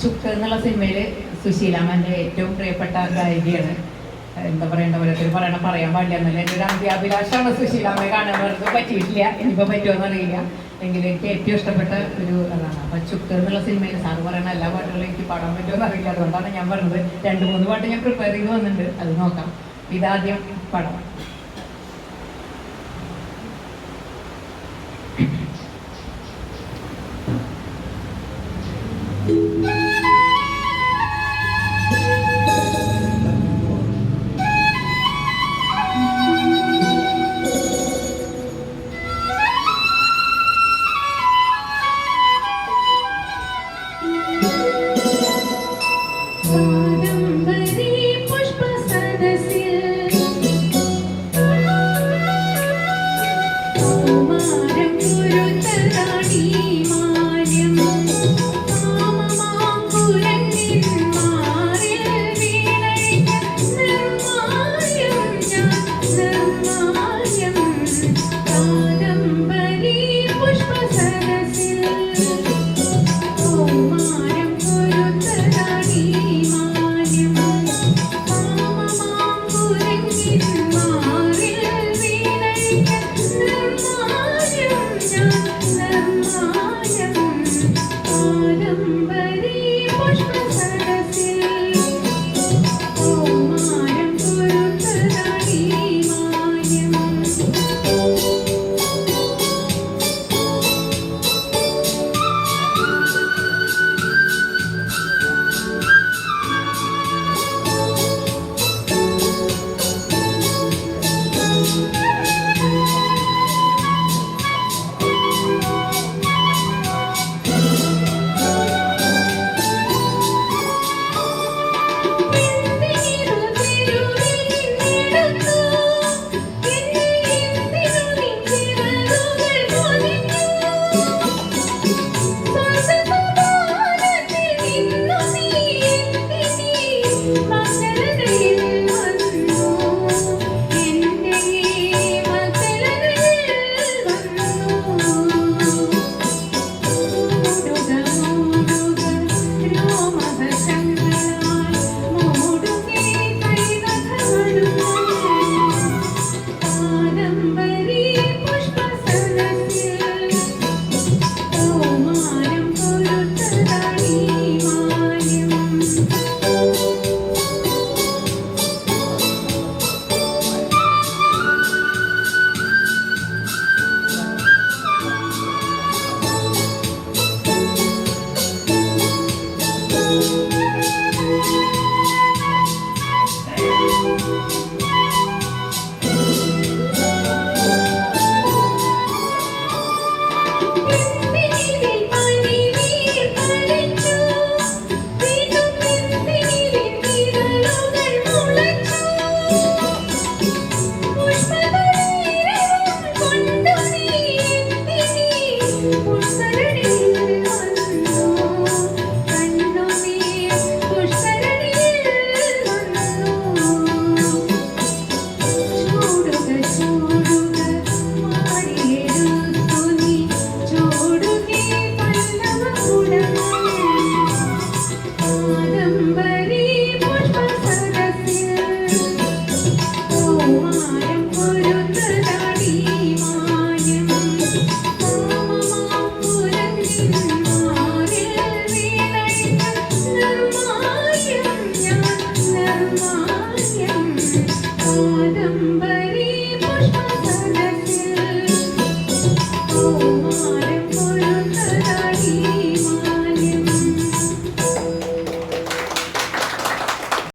ചുക്ക് എന്നുള്ള സിനിമയിൽ സുശീലാമ്മന്റെ ഏറ്റവും പ്രിയപ്പെട്ട ഗായികയാണ്. എന്താ പറയണ്ട ഓരോരുത്തർ പറയണ പറയാൻ പാടില്ല എന്നല്ല. എന്റെ ഒരു അന്ത്യാഭിലാഷമാണ് സുശീലാമ്മയെ കാണാൻ പറഞ്ഞത് പറ്റിയിട്ടില്ല. ഇനിയിപ്പോൾ പറ്റുമോ അറിയില്ല. എങ്കിലും എനിക്ക് ഏറ്റവും ഇഷ്ടപ്പെട്ട ഒരു അതാണ്. അപ്പൊ ചുക്ക് എന്നുള്ള സിനിമയിൽ സാറ് പറയുന്ന എല്ലാ പാട്ടുകളും എനിക്ക് പാടാൻ പറ്റുമോ അറിയില്ല. അതുകൊണ്ടാണ് ഞാൻ പറഞ്ഞത്. രണ്ട് മൂന്ന് പാട്ട് ഞാൻ പ്രിപ്പയർ ചെയ്ത് വന്നിട്ടുണ്ട്. അത് നോക്കാം. ഇതാദ്യം പടം.